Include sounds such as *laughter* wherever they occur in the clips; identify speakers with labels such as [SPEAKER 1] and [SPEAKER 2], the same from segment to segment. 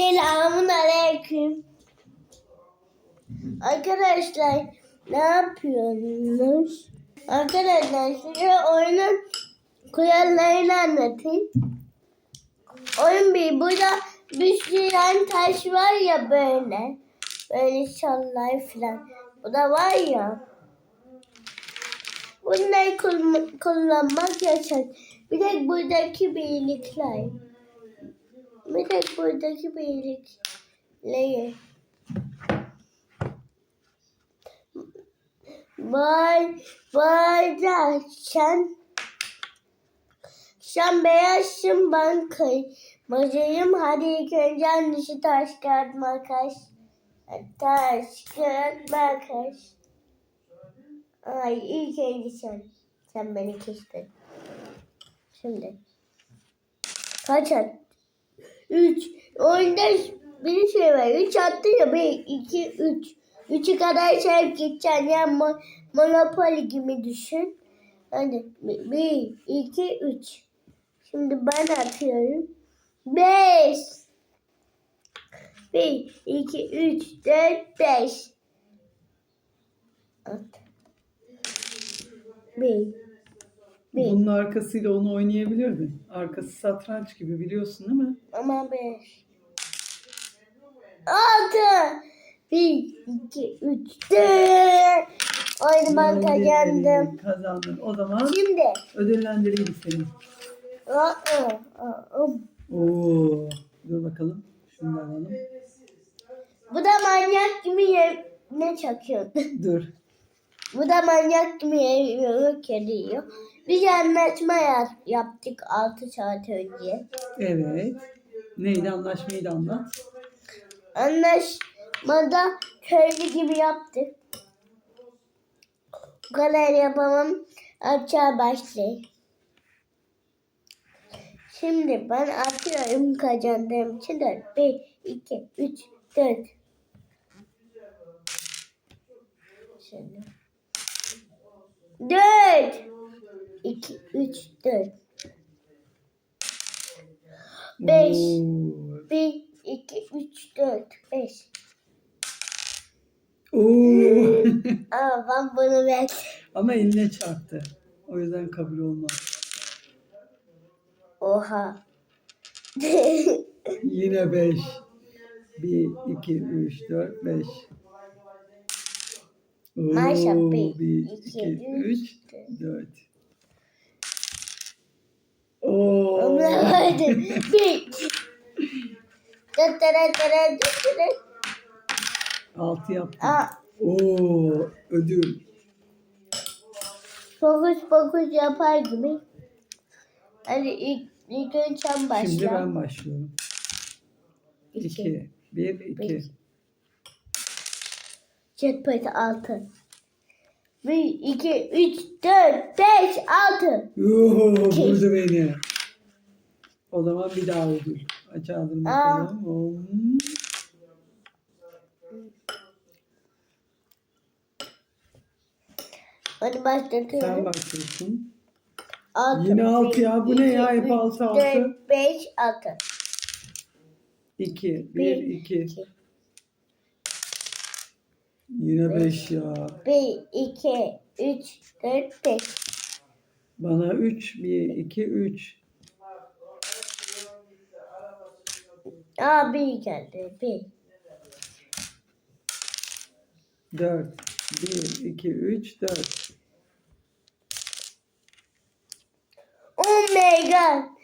[SPEAKER 1] Selamun aleyküm. Arkadaşlar ne yapıyorsunuz? Arkadaşlar size oyunun kurallarını anlatayım. Oyun bir burada bir sürü taş var ya böyle. Böyle çallar falan. Bu da var ya. Bunları kullan- kullanmak yasak. Bir de buradaki birlikler. Bir tek buradaki beylikleri. Bay, bayda sen sen beyazsın ben kay. Bacayım hadi ilk önce annesi taş kağıt makas. Taş kağıt makas. Ay ilk önce sen. Sen beni kestin. Şimdi. Kaçın. 3. Oyunda bir şey var. 3 attı ya 1, 2, 3. 3'ü kadar şey geçeceksin. Yani mo Monopoly gibi düşün. Hadi 1, 2, 3. Şimdi ben atıyorum. 5. 1, 2, 3, 4, 5. At. 1, Beş.
[SPEAKER 2] Bunun arkasıyla onu oynayabilirdin. Arkası satranç gibi biliyorsun değil mi?
[SPEAKER 1] Ama beş. Altı. Bir, iki, üç, dört. Oyunu ben kazandım.
[SPEAKER 2] Kazandın. O zaman
[SPEAKER 1] Şimdi.
[SPEAKER 2] ödüllendireyim seni.
[SPEAKER 1] Aa, aa, aa.
[SPEAKER 2] Oo. Dur bakalım. Şunu da alalım.
[SPEAKER 1] Bu da manyak gibi yerine çakıyordu.
[SPEAKER 2] Dur.
[SPEAKER 1] Bu da manyak gibi yerine çakıyor. Biz anlaşma yap- yaptık 6 saat önce.
[SPEAKER 2] Evet. Neydi anlaşmayı da anlat.
[SPEAKER 1] Anlaşmada köylü gibi yaptık. Bu kadar yapamam. Açığa başlayayım. Şimdi ben atıyorum kazandığım için 4. 1, 2, 3, 4. Şimdi. 4. 2, 3, 4. 5.
[SPEAKER 2] Oo.
[SPEAKER 1] 1, 2, 3, 4, 5.
[SPEAKER 2] Oo. *laughs*
[SPEAKER 1] Ama ben bunu ver.
[SPEAKER 2] Ama eline çarptı. O yüzden kabul olmaz.
[SPEAKER 1] Oha. *laughs*
[SPEAKER 2] Yine 5. 1, 2, 3, 4, 5.
[SPEAKER 1] Maşa, bir,
[SPEAKER 2] 1,
[SPEAKER 1] iki,
[SPEAKER 2] 2,
[SPEAKER 1] üç,
[SPEAKER 2] 3, 4. Oo.
[SPEAKER 1] Bir.
[SPEAKER 2] 6 yaptım.
[SPEAKER 1] Aa,
[SPEAKER 2] Oo, ödül.
[SPEAKER 1] fokus fokus yapar gibi. Hadi ilk, ilk önce sen başla.
[SPEAKER 2] Şimdi ben başlıyorum.
[SPEAKER 1] İki.
[SPEAKER 2] 2, 1, 2.
[SPEAKER 1] Bir. Jetpack altı. Bir, iki, üç, dört, beş, altı.
[SPEAKER 2] Yoo,
[SPEAKER 1] İki.
[SPEAKER 2] vurdu beni. O zaman bir daha ödül. Aç ağzını bakalım. Oo.
[SPEAKER 1] Hadi başlatıyorum.
[SPEAKER 2] Sen başlıyorsun.
[SPEAKER 1] Altı.
[SPEAKER 2] Yine altı ya. Bu ne ya? Hep
[SPEAKER 1] üç,
[SPEAKER 2] altı, altı.
[SPEAKER 1] Dört, beş, altı.
[SPEAKER 2] 2,
[SPEAKER 1] Bir,
[SPEAKER 2] 1, 2. Yine 5 ya.
[SPEAKER 1] Bir, iki, üç, dört, beş.
[SPEAKER 2] Bana 3, 1, 2, 3.
[SPEAKER 1] Aa bir geldi. Bir.
[SPEAKER 2] 4, 1, 2, 3, 4.
[SPEAKER 1] Oh my god.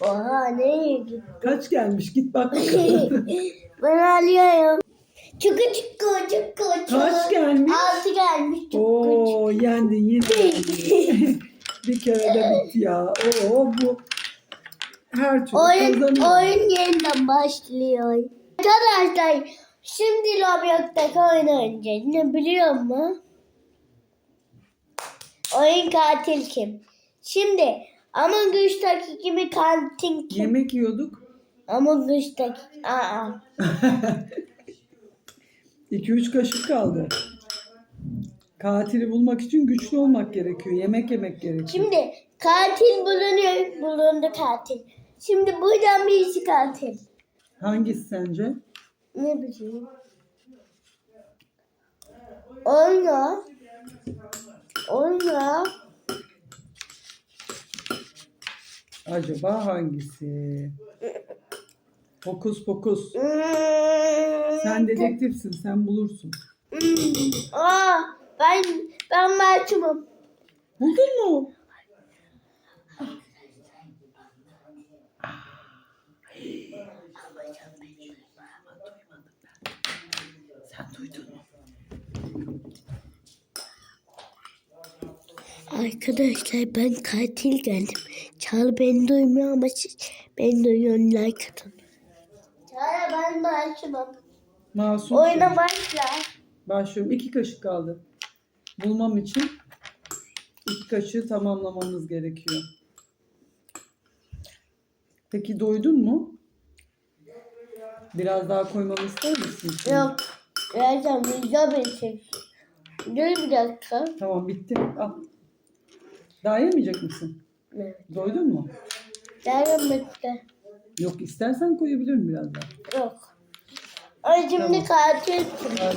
[SPEAKER 1] Oha nereye gitti?
[SPEAKER 2] Kaç gelmiş? Git bak bakalım. *laughs*
[SPEAKER 1] ben alıyorum. Çıkı çıkı çıkı çıkı.
[SPEAKER 2] Kaç gelmiş?
[SPEAKER 1] Altı gelmiş. Çıkı
[SPEAKER 2] Oo yendin yine. yendin. *laughs* bir kere de bitti ya. Oo bu her türlü
[SPEAKER 1] Oyun,
[SPEAKER 2] kazanıyor.
[SPEAKER 1] oyun yeniden başlıyor. Arkadaşlar şimdi Roblox'taki oyun oynayacağız. Ne biliyor musun? Oyun katil kim? Şimdi Among Us'taki gibi katil kim?
[SPEAKER 2] Yemek yiyorduk.
[SPEAKER 1] Among Us'taki... Aa. *laughs*
[SPEAKER 2] 2-3 kaşık kaldı. Katili bulmak için güçlü olmak gerekiyor. Yemek yemek gerekiyor.
[SPEAKER 1] Şimdi katil bulunuyor. Bulundu katil. Şimdi buradan bir işi katil.
[SPEAKER 2] Hangisi sence?
[SPEAKER 1] Ne bileyim. Oyna. Oyna.
[SPEAKER 2] Acaba hangisi? Fokus fokus.
[SPEAKER 1] Hmm.
[SPEAKER 2] Sen dedektifsin, sen bulursun.
[SPEAKER 1] Hmm. Aa, ben ben masumum.
[SPEAKER 2] Buldun mu? Sen duydun mu?
[SPEAKER 1] Arkadaşlar ben katil geldim. Çağla beni duymuyor ama siz beni duyuyorsun like Çağla ben masumum.
[SPEAKER 2] Masum.
[SPEAKER 1] Oyuna başla.
[SPEAKER 2] Başlıyorum. İki kaşık kaldı. Bulmam için iki kaşığı tamamlamamız gerekiyor. Peki doydun mu? Biraz daha koymamı ister misin? şimdi?
[SPEAKER 1] Yok. Zaten video bitecek. Dur bir dakika.
[SPEAKER 2] Tamam bitti. Al. Daha yemeyecek misin?
[SPEAKER 1] Evet.
[SPEAKER 2] Doydun mu?
[SPEAKER 1] Yarın bitti.
[SPEAKER 2] Yok istersen koyabilirim biraz daha.
[SPEAKER 1] Yok. Ay şimdi katil.
[SPEAKER 2] Biraz.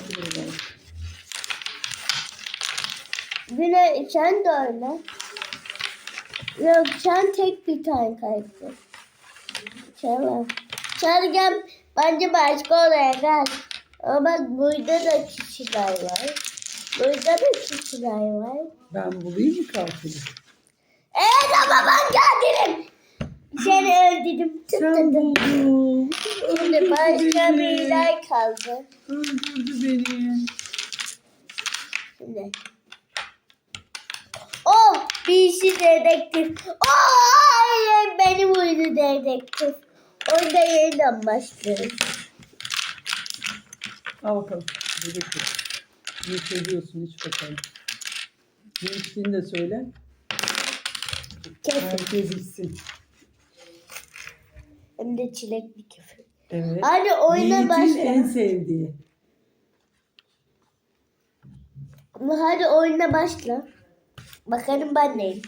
[SPEAKER 1] Güne sen de öyle. Yok sen tek bir tane kaybettin. Tamam. Gel. Bence başka odaya gel. Ama bak burada da kişiler var. Burada da kişiler var.
[SPEAKER 2] Ben bulayım mı katili?
[SPEAKER 1] Evet ama ben katilim. Seni öldürdüm.
[SPEAKER 2] Buldun.
[SPEAKER 1] Şimdi başka biriler kaldı.
[SPEAKER 2] Öldürdü beni.
[SPEAKER 1] Şimdi. Oh! Birisi dedektif. Oh! Hayır! Beni vurdu dedektif. Orada yeniden başlıyoruz.
[SPEAKER 2] Al bakalım. Dedektif. Ne hissediyorsun iç bakalım. Ne içtiğini de söyle.
[SPEAKER 1] Kesin.
[SPEAKER 2] Herkes içsin.
[SPEAKER 1] Hem de çilekli küfür.
[SPEAKER 2] Evet.
[SPEAKER 1] Hadi oyuna başla.
[SPEAKER 2] en sevdiği.
[SPEAKER 1] Hadi oyuna başla. Bakalım ben neyim.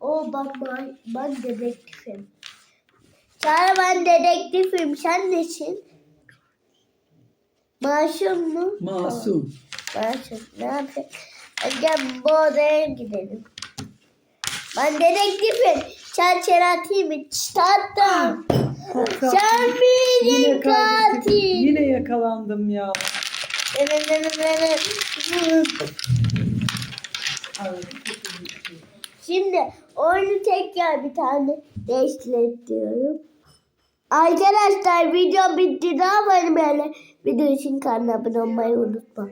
[SPEAKER 1] O bak ben, ben dedektifim. Çağrı ben dedektifim. Sen nesin? Masum mu?
[SPEAKER 2] Masum.
[SPEAKER 1] Masum. Ne yapayım? Hadi gel bu odaya gidelim. Ben dedektifim. Sen? Çattım.
[SPEAKER 2] Korkak.
[SPEAKER 1] Sen
[SPEAKER 2] Yine
[SPEAKER 1] benim katil.
[SPEAKER 2] Yine yakalandım ya.
[SPEAKER 1] Şimdi oyunu tekrar bir tane değiştiriyorum. Arkadaşlar video bitti. Daha böyle böyle video için kanala abone olmayı unutma.